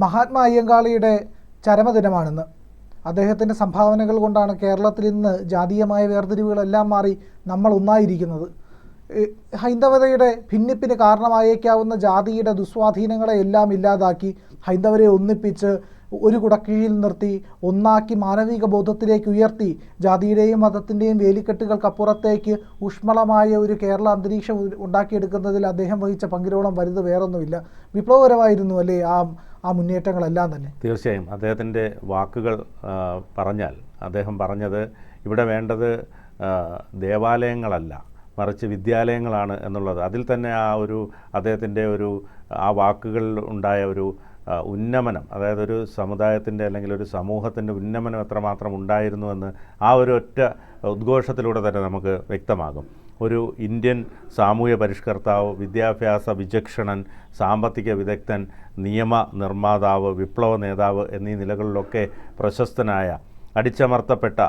മഹാത്മാ അയ്യങ്കാളിയുടെ ചരമദിനമാണിന്ന്. അദ്ദേഹത്തിന്റെ സംഭാവനകൾ കൊണ്ടാണ് കേരളത്തിൽ ഇന്ന് ജാതീയമായ വേർതിരിവുകളെല്ലാം മാറി നമ്മൾ ഒന്നായിരിക്കുന്നത്. ഹൈന്ദവതയുടെ ഭിന്നിപ്പിന് കാരണമായേക്കാവുന്ന ജാതിയുടെ ദുസ്വാധീനങ്ങളെ എല്ലാം ഇല്ലാതാക്കി ഹൈന്ദവരെ ഒന്നിപ്പിച്ച് ഒരു കുടക്കീഴിൽ നിർത്തി ഒന്നാക്കി മാനവിക ബോധത്തിലേക്ക് ഉയർത്തി ജാതിയുടെയും മതത്തിന്റെയും വേലിക്കെട്ടുകൾക്കപ്പുറത്തേക്ക് ഊഷ്മളമായ ഒരു കേരള അന്തരീക്ഷം ഉണ്ടാക്കിയെടുക്കുന്നതിൽ അദ്ദേഹം വഹിച്ച പങ്കിരോളം വലുത് വേറൊന്നുമില്ല. വിപ്ലവകരമായിരുന്നു അല്ലേ? ആ. ആ മുന്നേറ്റങ്ങളെല്ലാം തന്നെ. തീർച്ചയായും. അദ്ദേഹത്തിന്റെ വാക്കുകൾ പറഞ്ഞാൽ അദ്ദേഹം പറഞ്ഞത് ഇവിടെ വേണ്ടത് ദേവാലയങ്ങളല്ല മറിച്ച് വിദ്യാലയങ്ങളാണ് എന്നുള്ളത്. അതിൽ തന്നെ ആ ഒരു അദ്ദേഹത്തിന്റെ ഒരു ആ വാക്കുകളിൽ ഉണ്ടായ ഒരു ഉന്നമനം അതായത് ഒരു സമുദായത്തിന്റെ അല്ലെങ്കിൽ ഒരു സമൂഹത്തിന്റെ ഉന്നമനം എത്രമാത്രം ഉണ്ടായിരുന്നുവെന്ന് ആ ഒരു ഒറ്റ ഉദ്ഘോഷത്തിലൂടെ തന്നെ നമുക്ക് വ്യക്തമാകും. ഒരു ഇന്ത്യൻ സാമൂഹ്യ പരിഷ്കർത്താവ് വിദ്യാഭ്യാസ വിചക്ഷണൻ സാമ്പത്തിക വിദഗ്ധൻ നിയമ നിർമ്മാതാവ് വിപ്ലവ നേതാവ് എന്നീ നിലകളിലൊക്കെ പ്രശസ്തനായ അടിച്ചമർത്തപ്പെട്ട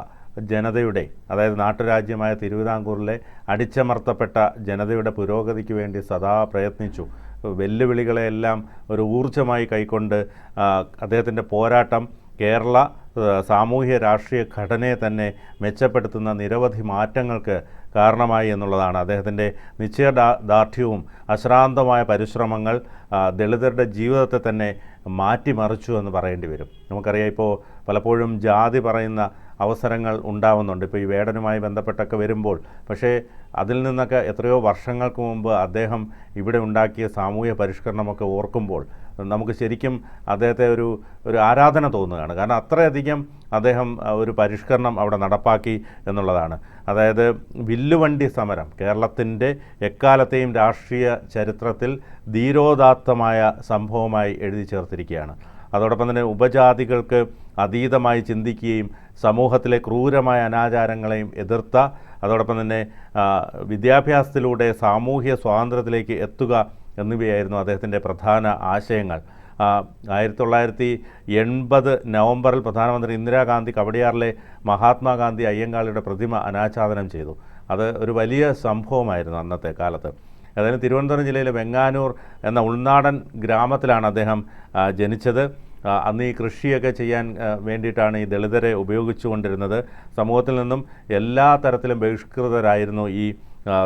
ജനതയുടെ അതായത് നാട്ടുരാജ്യമായ തിരുവിതാംകൂറിലെ അടിച്ചമർത്തപ്പെട്ട ജനതയുടെ പുരോഗതിക്ക് വേണ്ടി സദാ പ്രയത്നിച്ചു. വെല്ലുവിളികളെല്ലാം ഒരു ഊർജമായി കൈക്കൊണ്ട് അദ്ദേഹത്തിന്റെ പോരാട്ടം കേരള സാമൂഹ്യ രാഷ്ട്രീയ ഘടനയെ തന്നെ മെച്ചപ്പെടുത്തുന്ന നിരവധി മാറ്റങ്ങൾക്ക് കാരണമായി എന്നുള്ളതാണ്. അദ്ദേഹത്തിന്റെ നിശ്ചയദാർഢ്യവും അശ്രാന്തമായ പരിശ്രമങ്ങൾ ദളിതരുടെ ജീവിതത്തെ തന്നെ മാറ്റിമറിച്ചു എന്ന് പറയേണ്ടി വരും. നമുക്കറിയാം ഇപ്പോൾ പലപ്പോഴും ജാതി പറയുന്ന അവസരങ്ങൾ ഉണ്ടാവുന്നുണ്ട്. ഇപ്പോൾ ഈ വേടനുമായി ബന്ധപ്പെട്ടൊക്കെ വരുമ്പോൾ പക്ഷേ അതിൽ നിന്നൊക്കെ എത്രയോ വർഷങ്ങൾക്ക് മുമ്പ് അദ്ദേഹം ഇവിടെ ഉണ്ടാക്കിയ സാമൂഹ്യ പരിഷ്കരണമൊക്കെ ഓർക്കുമ്പോൾ നമുക്ക് ശരിക്കും അദ്ദേഹത്തെ ഒരു ഒരു ആരാധന തോന്നുകയാണ്. കാരണം അത്രയധികം അദ്ദേഹം ഒരു പരിഷ്കരണം അവിടെ നടപ്പാക്കി എന്നുള്ളതാണ്. അതായത് വില്ലുവണ്ടി സമരം കേരളത്തിന്റെ എക്കാലത്തെയും രാഷ്ട്രീയ ചരിത്രത്തിൽ ധീരോദാത്തമായ സംഭവമായി എഴുതി ചേർത്തിരിക്കുകയാണ്. അതോടൊപ്പം തന്നെ ഉപജാതികൾക്ക് അതീതമായി ചിന്തിക്കുകയും സമൂഹത്തിലെ ക്രൂരമായ അനാചാരങ്ങളെയും എതിർത്ത അതോടൊപ്പം തന്നെ വിദ്യാഭ്യാസത്തിലൂടെ സാമൂഹ്യ സ്വാതന്ത്ര്യത്തിലേക്ക് എത്തുക എന്നിവയായിരുന്നു അദ്ദേഹത്തിന്റെ പ്രധാന ആശയങ്ങൾ. ആയിരത്തി തൊള്ളായിരത്തി എൺപത് നവംബറിൽ പ്രധാനമന്ത്രി ഇന്ദിരാഗാന്ധി കവടിയാറിലെ മഹാത്മാഗാന്ധി അയ്യങ്കാളിയുടെ പ്രതിമ അനാച്ഛാദനം ചെയ്തു. അത് ഒരു വലിയ സംഭവമായിരുന്നു അന്നത്തെ കാലത്ത്. അതായത് തിരുവനന്തപുരം ജില്ലയിലെ വെങ്ങാനൂർ എന്ന ഉൾനാടൻ ഗ്രാമത്തിലാണ് അദ്ദേഹം ജനിച്ചത്. അന്ന് ഈ കൃഷിയൊക്കെ ചെയ്യാൻ വേണ്ടിയിട്ടാണ് ഈ ദളിതരെ ഉപയോഗിച്ചുകൊണ്ടിരുന്നത്. സമൂഹത്തിൽ നിന്നും എല്ലാ തരത്തിലും ബഹിഷ്കൃതരായിരുന്നു ഈ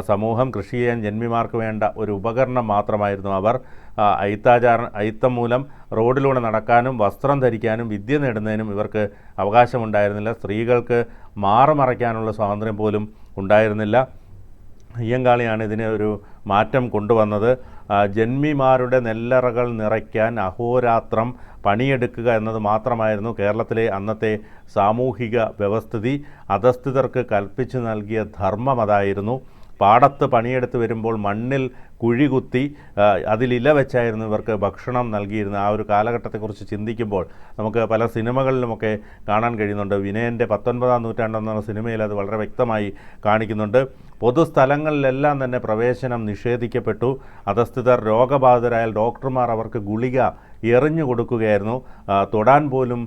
സമൂഹം കൃഷി ചെയ്യാൻ ജന്മിമാർക്ക് വേണ്ട ഒരു ഉപകരണം മാത്രമായിരുന്നു അവർ. അയിത്താചാര അയിത്തം മൂലം റോഡിലൂടെ നടക്കാനും വസ്ത്രം ധരിക്കാനും വിദ്യ നേടുന്നതിനും ഇവർക്ക് അവകാശമുണ്ടായിരുന്നില്ല. സ്ത്രീകൾക്ക് മാറുമറയ്ക്കാനുള്ള സ്വാതന്ത്ര്യം പോലും ഉണ്ടായിരുന്നില്ല. അയ്യങ്കാളിയാണ് ഇതിന് ഒരു മാറ്റം കൊണ്ടുവന്നത്. ജന്മിമാരുടെ നെല്ലറകൾ നിറയ്ക്കാൻ അഹോരാത്രം പണിയെടുക്കുക എന്നത് മാത്രമായിരുന്നു കേരളത്തിലെ അന്നത്തെ സാമൂഹിക വ്യവസ്ഥിതി. അധസ്ഥിതർക്ക് കൽപ്പിച്ചു നൽകിയ ധർമ്മം അതായിരുന്നു. പാടത്ത് പണിയെടുത്ത് വരുമ്പോൾ മണ്ണിൽ കുഴി കുത്തി അതിലില വെച്ചായിരുന്നു ഇവർക്ക് ഭക്ഷണം നൽകിയിരുന്നത്. ആ ഒരു കാലഘട്ടത്തെക്കുറിച്ച് ചിന്തിക്കുമ്പോൾ നമുക്ക് പല സിനിമകളിലുമൊക്കെ കാണാൻ കഴിയുന്നുണ്ട്. വിനയന്റെ പത്തൊൻപതാം നൂറ്റാണ്ടെന്ന സിനിമയിൽ അത് വളരെ വ്യക്തമായി കാണിക്കുന്നുണ്ട്. പൊതുസ്ഥലങ്ങളിലെല്ലാം തന്നെ പ്രവേശനം നിഷേധിക്കപ്പെട്ടു. അധസ്ഥിതർ രോഗബാധിതരായാൽ ഡോക്ടർമാർ അവർക്ക് ഗുളിക എറിഞ്ഞു കൊടുക്കുകയായിരുന്നു. തൊടാൻ പോലും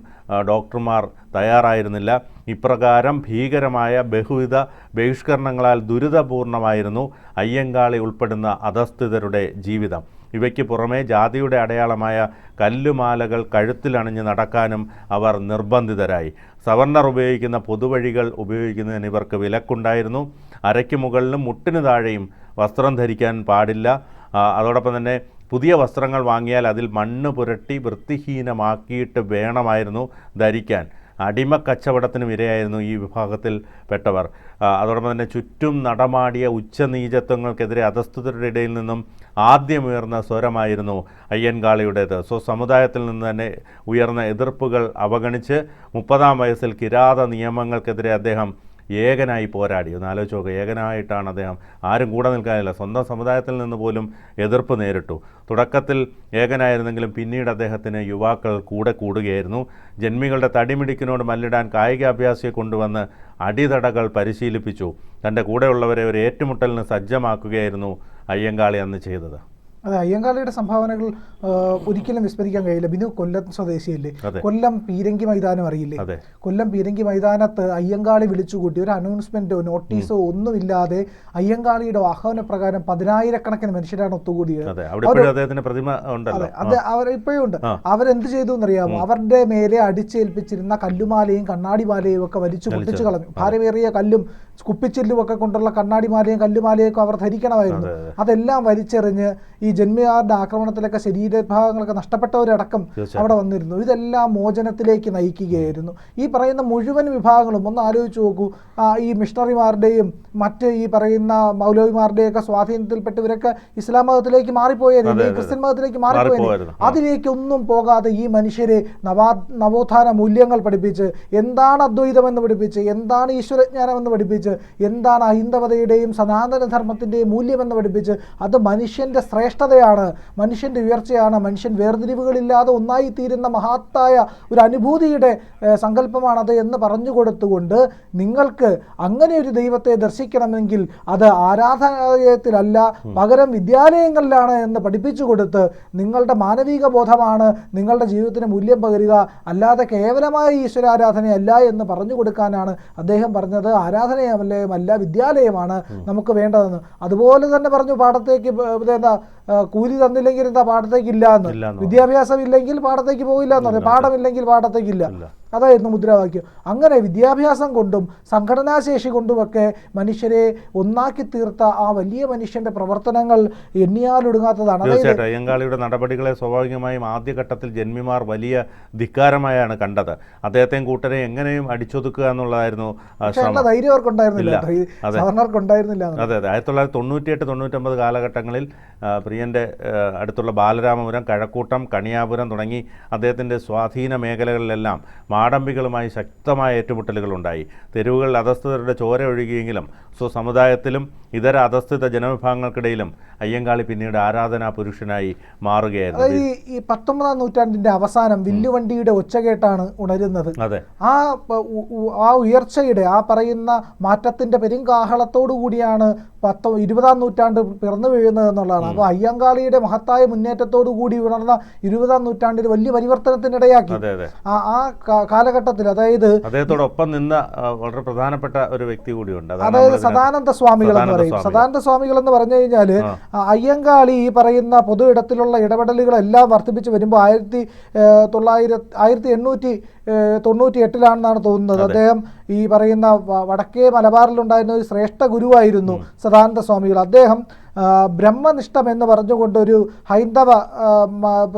ഡോക്ടർമാർ തയ്യാറായിരുന്നില്ല. ഇപ്രകാരം ഭീകരമായ ബഹുവിധ ബഹിഷ്കരണങ്ങളാൽ ദുരിതപൂർണമായിരുന്നു അയ്യങ്കാളി ഉൾപ്പെടുന്ന അധസ്ഥിതരുടെ ജീവിതം. ഇവയ്ക്ക് പുറമേ ജാതിയുടെ അടയാളമായ കല്ലുമാലകൾ കഴുത്തിലണിഞ്ഞ് നടക്കാനും അവർ നിർബന്ധിതരായി. സവർണർ ഉപയോഗിക്കുന്ന പൊതുവഴികൾ ഉപയോഗിക്കുന്നതിന് ഇവർക്ക് വിലക്കുണ്ടായിരുന്നു. അരയ്ക്ക് മുകളിലും മുട്ടിന് താഴെയും വസ്ത്രം ധരിക്കാൻ പാടില്ല. അതോടൊപ്പം തന്നെ പുതിയ വസ്ത്രങ്ങൾ വാങ്ങിയാൽ അതിൽ മണ്ണ് പുരട്ടി വൃത്തിഹീനമാക്കിയിട്ട് വേണമായിരുന്നു ധരിക്കാൻ. അടിമ കച്ചവടത്തിനും ഇരയായിരുന്നു ഈ വിഭാഗത്തിൽ പെട്ടവർ. അതോടൊപ്പം തന്നെ ചുറ്റും നടമാടിയ ഉച്ചനീചത്വങ്ങൾക്കെതിരെ അധസ്ഥിതരുടെ ഇടയിൽ നിന്നും ആദ്യമുയർന്ന സ്വരമായിരുന്നു അയ്യൻകാളിയുടേത്. സോ സമുദായത്തിൽ നിന്ന് തന്നെ ഉയർന്ന എതിർപ്പുകൾ അവഗണിച്ച് മുപ്പതാം വയസ്സിൽ കിരാത നിയമങ്ങൾക്കെതിരെ അദ്ദേഹം ഏകനായി പോരാടി. ഒന്ന് ആലോചിച്ച് നോക്കുക ഏകനായിട്ടാണ് അദ്ദേഹം ആരും കൂടെ നിൽക്കാനില്ല. സ്വന്തം സമുദായത്തിൽ നിന്ന് പോലും എതിർപ്പ് നേരിട്ടു. തുടക്കത്തിൽ ഏകനായിരുന്നെങ്കിലും പിന്നീട് അദ്ദേഹത്തിന് യുവാക്കൾ കൂടെ കൂടുകയായിരുന്നു. ജന്മികളുടെ തടിമിടിക്കിനോട് മല്ലിടാൻ കായികാഭ്യാസിയെ കൊണ്ടുവന്ന് അടിതടകൾ പരിശീലിപ്പിച്ചു. തന്റെ കൂടെയുള്ളവരെ ഒരു ഏറ്റുമുട്ടലിന് സജ്ജമാക്കുകയായിരുന്നു അയ്യങ്കാളി അന്ന് ചെയ്തത്. അതെ അയ്യങ്കാളിയുടെ സംഭാവനകൾ ഒരിക്കലും വിസ്മരിക്കാൻ കഴിയില്ല. ബിനു കൊല്ലം സ്വദേശിയല്ലേ? കൊല്ലം പീരങ്കി മൈതാനം അറിയില്ലേ? കൊല്ലം പീരങ്കി മൈതാനത്ത് അയ്യങ്കാളി വിളിച്ചുകൂട്ടി ഒരു അനൗൺസ്മെന്റോ നോട്ടീസോ ഒന്നുമില്ലാതെ അയ്യങ്കാളിയുടെ ആഹ്വാന പ്രകാരം പതിനായിരക്കണക്കിന് മനുഷ്യരാണ് ഒത്തുകൂടിയത്. അതെ അവർ ഇപ്പോഴും ഉണ്ട്. അവരെന്ത് ചെയ്തു എന്നറിയാമോ? അവരുടെ മേലെ അടിച്ചേൽപ്പിച്ചിരുന്ന കല്ലുമാലയും കണ്ണാടിമാലയും ഒക്കെ വലിച്ചു പൊട്ടിച്ചു കളഞ്ഞു. ഭാരമേറിയ കല്ലും കുപ്പിച്ചില്ലും ഒക്കെ കൊണ്ടുള്ള കണ്ണാടിമാലയും മാലയും കല്ലുമാലയൊക്കെ അവർ ധരിക്കണമായിരുന്നു അതെ, അതെ. അതെല്ലാം വലിച്ചെറിഞ്ഞ് ഈ ജന്മയാറിന്റെ ആക്രമണത്തിലൊക്കെ ശരീരഭാഗങ്ങളൊക്കെ നഷ്ടപ്പെട്ടവരടക്കം. അവിടെ വന്നിരുന്നു ഇതെല്ലാം മോചനത്തിലേക്ക് നയിക്കുകയായിരുന്നു ഈ പറയുന്ന മുഴുവൻ വിഭാഗങ്ങളും ഒന്ന് ആലോചിച്ച് നോക്കൂ ഈ മിഷണറിമാരുടെയും മറ്റ് ഈ പറയുന്ന മൗലവിമാരുടെയൊക്കെ സ്വാധീനത്തിൽപ്പെട്ടവരൊക്കെ ഇസ്ലാം മതത്തിലേക്ക് അതെ. ക്രിസ്ത്യൻ മതത്തിലേക്ക് മാറിപ്പോയായിരുന്നു. അതിലേക്കൊന്നും പോകാതെ ഈ മനുഷ്യരെ നവാ നവോത്ഥാന മൂല്യങ്ങൾ പഠിപ്പിച്ച് എന്താണ് അദ്വൈതമെന്ന് പഠിപ്പിച്ച് എന്താണ് ഈശ്വരജ്ഞാനം എന്ന് പഠിപ്പിച്ച് എന്താണ് അഹിന്ദവതയുടെയും സനാതന ധർമ്മത്തിന്റെയും മൂല്യമെന്ന് പഠിപ്പിച്ച് അത് മനുഷ്യന്റെ ശ്രേഷ്ഠതയാണ് മനുഷ്യന്റെ ഉയർച്ചയാണ് മനുഷ്യൻ വേർതിരിവുകളില്ലാതെ ഒന്നായി തീരുന്ന മഹത്തായ ഒരു അനുഭൂതിയുടെ സങ്കല്പമാണത് എന്ന് പറഞ്ഞു കൊടുത്തുകൊണ്ട് നിങ്ങൾക്ക് അങ്ങനെ ഒരു ദൈവത്തെ ദർശിക്കണമെങ്കിൽ അത് ആരാധനാലയത്തിലല്ല പകരം വിദ്യാലയങ്ങളിലാണ് എന്ന് പഠിപ്പിച്ചു കൊടുത്ത് നിങ്ങളുടെ മാനവിക ബോധമാണ് നിങ്ങളുടെ ജീവിതത്തിന് മൂല്യം പകരുക അല്ലാതെ കേവലമായ ഈശ്വരാരാധനയല്ല എന്ന് പറഞ്ഞു കൊടുക്കാനാണ് അദ്ദേഹം പറഞ്ഞത്. ആരാധനയമല്ല വിദ്യാലയമാണ് നമുക്ക് വേണ്ടതെന്ന്. അതുപോലെ തന്നെ പറഞ്ഞു പാഠത്തേക്ക് എന്താ കൂലി തന്നില്ലെങ്കിൽ എന്താ പാഠത്തേക്ക് ഇല്ല എന്ന്. വിദ്യാഭ്യാസം ഇല്ലെങ്കിൽ പാഠത്തേക്ക് പോകില്ല എന്ന് പറഞ്ഞു. പാഠമില്ലെങ്കിൽ പാഠത്തേക്കില്ല ഇല്ല. അതായിരുന്നു മുദ്രാവാക്യം. അങ്ങനെ വിദ്യാഭ്യാസം കൊണ്ടും സംഘടനാശേഷി കൊണ്ടുമൊക്കെ മനുഷ്യരെ ഒന്നാക്കി തീർത്ത ആ വലിയ മനുഷ്യന്റെ പ്രവർത്തനങ്ങൾ എണ്ണിയാലൊടുങ്ങാത്തതാണ് തീർച്ചയായിട്ടും. അയ്യങ്കാളിയുടെ നടപടികളെ സ്വാഭാവികമായും ആദ്യഘട്ടത്തിൽ ജന്മിമാർ വലിയ ധിക്കാരമായാണ് കണ്ടത്. അദ്ദേഹത്തെയും കൂട്ടരെ എങ്ങനെയും അടിച്ചൊതുക്കുക എന്നുള്ളതായിരുന്നു ധൈര്യം അവർക്ക് ഉണ്ടായിരുന്നില്ല ഇല്ല. കേട്ടോ. ഈ അതെ. അതെ ആയിരത്തി തൊള്ളായിരത്തി തൊണ്ണൂറ്റിയെട്ട് തൊണ്ണൂറ്റൊമ്പത് കാലഘട്ടങ്ങളിൽ ആ, പ്രിയന്റെ അടുത്തുള്ള ബാലരാമപുരം കഴക്കൂട്ടം കണിയാപുരം തുടങ്ങി അദ്ദേഹത്തിന്റെ സ്വാധീന മേഖലകളിലെല്ലാം മാടമ്പികളുമായി ശക്തമായ ഏറ്റുമുട്ടലുകൾ ഉണ്ടായി തെരുവുകളിൽ അധസ്ഥിതരുടെ ചോര ഒഴുകിയെങ്കിലും സ്വസമുദായത്തിലും ഇതര അധസ്ഥിത ജനവിഭാഗങ്ങൾക്കിടയിലും അയ്യങ്കാളി പിന്നീട് ആരാധനാ പുരുഷനായി മാറുകയായിരുന്നു. ഈ- ഈ പത്തൊമ്പതാം നൂറ്റാണ്ടിന്റെ അവസാനം വില്ലുവണ്ടിയുടെ ഒച്ചകേട്ടാണ് ഉണരുന്നത്. അതെ. ആ ആ ഉയർച്ചയുടെ ആ പറയുന്ന മാറ്റത്തിന്റെ പെരുങ്കാഹളത്തോടു കൂടിയാണ് പത്തോ ഇരുപതാം നൂറ്റാണ്ട് പിറന്നു വീഴുന്നത് എന്നുള്ളതാണ്. അപ്പോൾ അയ്യങ്കാളിയുടെ മഹത്തായ മുന്നേറ്റത്തോടു കൂടി ഉണർന്ന ഇരുപതാം നൂറ്റാണ്ടിൽ വലിയ പരിവർത്തനത്തിനിടയാക്കി. ആ ആ കാലഘട്ടത്തിൽ അതായത് അദ്ദേഹത്തോടൊപ്പം നിന്ന വളരെ പ്രധാനപ്പെട്ട ഒരു വ്യക്തി കൂടിയുണ്ട്. അതായത് സദാനന്ദ സ്വാമികൾ എന്ന് പറയും. സദാനന്ദ സ്വാമികൾ എന്ന് പറഞ്ഞു കഴിഞ്ഞാൽ അയ്യങ്കാളി ഈ പറയുന്ന പൊതു ഇടത്തിലുള്ള ഇടപെടലുകളെല്ലാം വർദ്ധിപ്പിച്ച് വരുമ്പോൾ ആയിരത്തി തൊള്ളായിരത്തി ആയിരത്തി എണ്ണൂറ്റി തൊണ്ണൂറ്റി എട്ടിലാണെന്നാണ് തോന്നുന്നത്. അദ്ദേഹം ഈ പറയുന്ന വടക്കേ മലബാറിലുണ്ടായിരുന്ന ഒരു ശ്രേഷ്ഠ ഗുരുവായിരുന്നു സദാനന്ദ സ്വാമികൾ അദ്ദേഹം ബ്രഹ്മനിഷ്ഠം എന്ന് പറഞ്ഞുകൊണ്ട് ഒരു ഹൈന്ദവ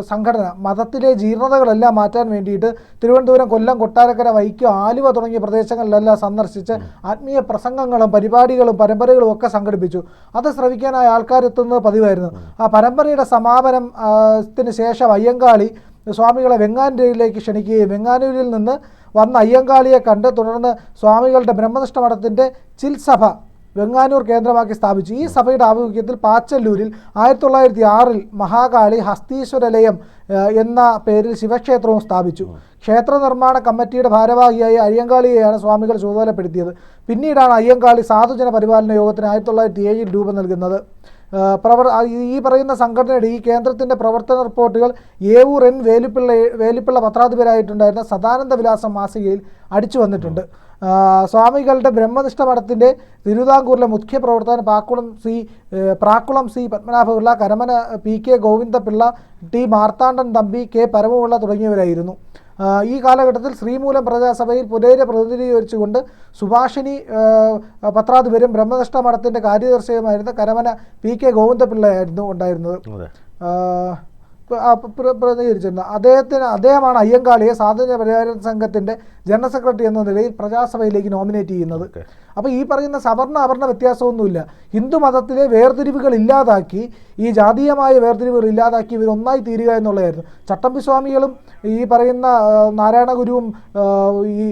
സംഘടന മതത്തിലെ ജീർണതകളെല്ലാം മാറ്റാൻ വേണ്ടിയിട്ട് തിരുവനന്തപുരം കൊല്ലം കൊട്ടാരക്കര വൈക്കം ആലുവ തുടങ്ങിയ പ്രദേശങ്ങളിലെല്ലാം സന്ദർശിച്ച് ആത്മീയ പ്രസംഗങ്ങളും പരിപാടികളും പരമ്പരകളും ഒക്കെ സംഘടിപ്പിച്ചു. അത് ശ്രവിക്കാനായി ആൾക്കാരെത്തുന്നത് പതിവായിരുന്നു. ആ പരമ്പരയുടെ സമാപനം ആ, ത്തിന് ശേഷം അയ്യങ്കാളി സ്വാമികളെ വെങ്ങാനൂരിലേക്ക് ക്ഷണിക്കുകയും വെങ്ങാനൂരിൽ നിന്ന് വന്ന അയ്യങ്കാളിയെ കണ്ട് തുടർന്ന് സ്വാമികളുടെ ബ്രഹ്മനിഷ്ഠ മഠത്തിന്റെ ചിൽസഭ വെങ്ങാനൂർ കേന്ദ്രമാക്കി സ്ഥാപിച്ചു. ഈ സഭയുടെ ആഭിമുഖ്യത്തിൽ പാച്ചല്ലൂരിൽ ആയിരത്തി തൊള്ളായിരത്തി ആറിൽ മഹാകാളി ഹസ്തീശ്വരലയം എന്ന പേരിൽ ശിവക്ഷേത്രവും സ്ഥാപിച്ചു. ക്ഷേത്ര നിർമ്മാണ കമ്മിറ്റിയുടെ ഭാരവാഹിയായ അയ്യങ്കാളിയെയാണ് സ്വാമികൾ ചുമതലപ്പെടുത്തിയത്. പിന്നീടാണ് അയ്യങ്കാളി സാധുജന പരിപാലന യോഗത്തിന് ആയിരത്തി തൊള്ളായിരത്തി ഏഴിൽ രൂപം നൽകുന്നത്. പ്രവർ ഈ- പറയുന്ന സംഘടനയുടെ ഈ കേന്ദ്രത്തിന്റെ പ്രവർത്തന റിപ്പോർട്ടുകൾ ഏവൂർ എൻ വേലുപ്പിള്ള വേലുപ്പിള്ള പത്രാധിപരായിട്ടുണ്ടായിരുന്ന സദാനന്ദ വിലാസം മാസികയിൽ അടിച്ചു വന്നിട്ടുണ്ട്. സ്വാമികളുടെ ബ്രഹ്മനിഷ്ഠ മഠത്തിന്റെ തിരുവിതാംകൂറിലെ മുഖ്യ പ്രവർത്തകൻ Pakkulam C Prakkulam C Padmanabhapillai Karamana P K Govindapillai T Marthandan Thampi K Paramapillai തുടങ്ങിയവരായിരുന്നു. ഈ കാലഘട്ടത്തിൽ ശ്രീമൂലം പ്രജാസഭയിൽ പുനേരെ പ്രതിനിധീകരിച്ചുകൊണ്ട് സുഭാഷിണി പത്രാധിപരും ബ്രഹ്മനിഷ്ഠ മഠത്തിന്റെ കാര്യദർശിയുമായിരുന്ന കരമന പി കെ ഗോവിന്ദപിള്ളയായിരുന്നു ഉണ്ടായിരുന്നത്. പ്രതികരിച്ചിരുന്നു അദ്ദേഹത്തിന് അദ്ദേഹമാണ് അയ്യങ്കാളിയെ സ്വാതന്ത്ര്യ പരിഹാര സംഘത്തിന്റെ ജനറൽ സെക്രട്ടറി എന്ന നിലയിൽ പ്രജാസഭയിലേക്ക് നോമിനേറ്റ് ചെയ്യുന്നത്. അപ്പോൾ ഈ പറയുന്ന സവർണ അവർണ വ്യത്യാസമൊന്നുമില്ല. ഹിന്ദു മതത്തിലെ വേർതിരിവുകൾ ഇല്ലാതാക്കി ഈ ജാതീയമായ വേർതിരിവുകൾ ഇല്ലാതാക്കി ഇവർ ഒന്നായി തീരുക എന്നുള്ളതായിരുന്നു. ചട്ടമ്പിസ്വാമികളും ഈ പറയുന്ന നാരായണ ഗുരുവും ഈ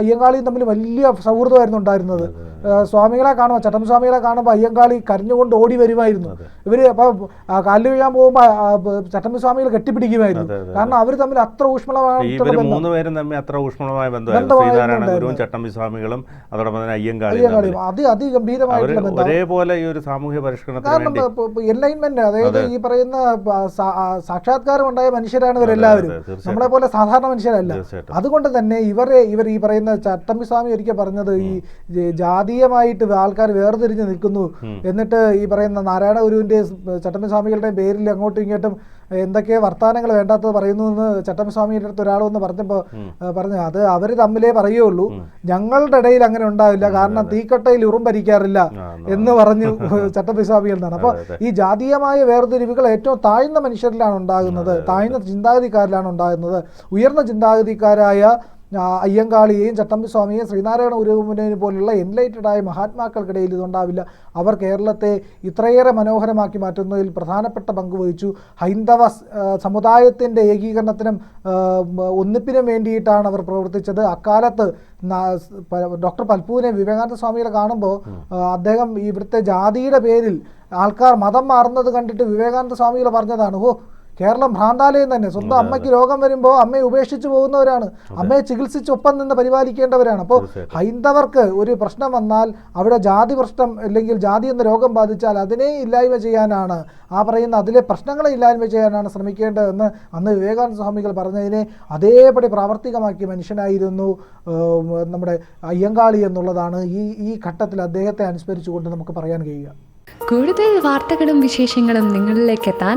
അയ്യങ്കാളിയും തമ്മിൽ വലിയ സൗഹൃദമായിരുന്നു ഉണ്ടായിരുന്നത്. സ്വാമികളെ കാണുമ്പോൾ ചട്ടമ്പിസ്വാമികളെ സ്വാമികളെ കാണുമ്പോൾ അയ്യങ്കാളി കരഞ്ഞുകൊണ്ട് ഓടി വരുമായിരുന്നു. ഇവർ അപ്പോൾ കാലിൽ വീഴാൻ പോകുമ്പോൾ ചട്ടമ്പി സ്വാമികൾ കെട്ടിപ്പിടിക്കുമായിരുന്നു. കാരണം അവർ തമ്മിൽ അത്ര ബന്ധം. മൂന്ന് പേരും തമ്മിൽ അത്ര ഊഷ്മളമായ ബന്ധമായിരുന്നു. ചട്ടമ്പി സ്വാമികളും അതോടൊപ്പം തന്നെ അയ്യങ്കാളിയും അതി അതിഗംഭീരമായിട്ടുള്ള ഒരേപോലെ ഈ ഒരു സാമൂഹ്യ പരിഷ്കരണത്തിന് എൻലൈൻമെന്റ് അതായത് ഈ പറയുന്ന സാക്ഷാത്കാരം ഉണ്ടായ മനുഷ്യരാണ് ഇവരെല്ലാവരും. നമ്മളെ പോലെ സാധാരണ മനുഷ്യരല്ല. അതുകൊണ്ട് തന്നെ ഇവരെ ഇവർ ഈ പറയുന്ന ചട്ടമ്പി സ്വാമി ഒരിക്കൽ പറഞ്ഞത് ഈ ജാതീയമായിട്ട് ആൾക്കാർ വേർതിരിഞ്ഞ് നിൽക്കുന്നു. എന്നിട്ട് ഈ പറയുന്ന നാരായണ ഗുരുവിന്റെ ചട്ടമ്പി സ്വാമികളുടെ പേരിൽ അങ്ങോട്ടും ഇങ്ങോട്ടും എന്തൊക്കെ വർത്തമാനങ്ങൾ വേണ്ടാത്തത് പറയുന്നു എന്ന് ചട്ടമ്പസ്വാമിയുടെ അടുത്ത് ഒരാൾ വന്ന് പറഞ്ഞപ്പോൾ പറഞ്ഞു അത് അവർ തമ്മിലേ പറയുള്ളൂ ഞങ്ങളുടെ ഇടയിൽ അങ്ങനെ ഉണ്ടാവില്ല. കാരണം തീക്കട്ടയിൽ ഉറും ഭരിക്കാറില്ല എന്ന്. പറഞ്ഞു ചട്ടമ്പി സ്വാമികൾ എന്നാണ്. അപ്പോൾ ഈ ജാതീയമായ വേർതിരിവുകൾ ഏറ്റവും താഴ്ന്ന മനുഷ്യരിലാണ് ഉണ്ടാകുന്നത്. താഴ്ന്ന ചിന്താഗതിക്കാരിലാണ് ഉണ്ടാകുന്നത്. ഉയർന്ന ചിന്താഗതിക്കാരായ അയ്യങ്കാളിയെയും ചട്ടമ്പി സ്വാമിയെയും ശ്രീനാരായണ ഗുരുവിനെ പോലുള്ള എൻലൈറ്റഡ് ആയ മഹാത്മാക്കൾക്കിടയിൽ ഇതുണ്ടാവില്ല. അവർ കേരളത്തെ ഇത്രയേറെ മനോഹരമാക്കി മാറ്റുന്നതിൽ പ്രധാനപ്പെട്ട പങ്ക് വഹിച്ചു. ഹൈന്ദവ സമുദായത്തിന്റെ ഏകീകരണത്തിനും ഒന്നിപ്പിനും വേണ്ടിയിട്ടാണ് അവർ പ്രവർത്തിച്ചത്. അക്കാലത്ത് ഡോക്ടർ പൽപൂനെ വിവേകാനന്ദ സ്വാമികളെ കാണുമ്പോൾ അദ്ദേഹം ഇവിടുത്തെ ജാതിയുടെ പേരിൽ ആൾക്കാർ മതം മാറുന്നത് കണ്ടിട്ട് വിവേകാനന്ദ സ്വാമികൾ പറഞ്ഞതാണ് ഓ കേരളം ഭ്രാന്താലയം തന്നെ. സ്വന്തം അമ്മയ്ക്ക് രോഗം വരുമ്പോൾ അമ്മയെ ഉപേക്ഷിച്ച് പോകുന്നവരാണ്. അമ്മയെ ചികിത്സിച്ച് ഒപ്പം നിന്ന് പരിപാലിക്കേണ്ടവരാണ്. അപ്പോൾ ഹൈന്ദവർക്ക് ഒരു പ്രശ്നം വന്നാൽ അവിടെ ജാതി പ്രശ്നം അല്ലെങ്കിൽ ജാതി എന്ന രോഗം ബാധിച്ചാൽ അതിനെ ഇല്ലായ്മ ചെയ്യാനാണ് ആ പറയുന്ന അതിലെ പ്രശ്നങ്ങളെ ഇല്ലായ്മ ചെയ്യാനാണ് ശ്രമിക്കേണ്ടതെന്ന് അന്ന് വിവേകാനന്ദ സ്വാമികൾ പറഞ്ഞതിനെ അതേപടി പ്രാവർത്തികമാക്കിയ മനുഷ്യനായിരുന്നു നമ്മുടെ അയ്യങ്കാളി എന്നുള്ളതാണ് ഈ ഈ ഘട്ടത്തിൽ അദ്ദേഹത്തെ അനുസ്മരിച്ചുകൊണ്ട് നമുക്ക് പറയാൻ കഴിയുക. കൂടുതൽ വാർത്തകളും വിശേഷങ്ങളും നിങ്ങളിലേക്ക് എത്താൻ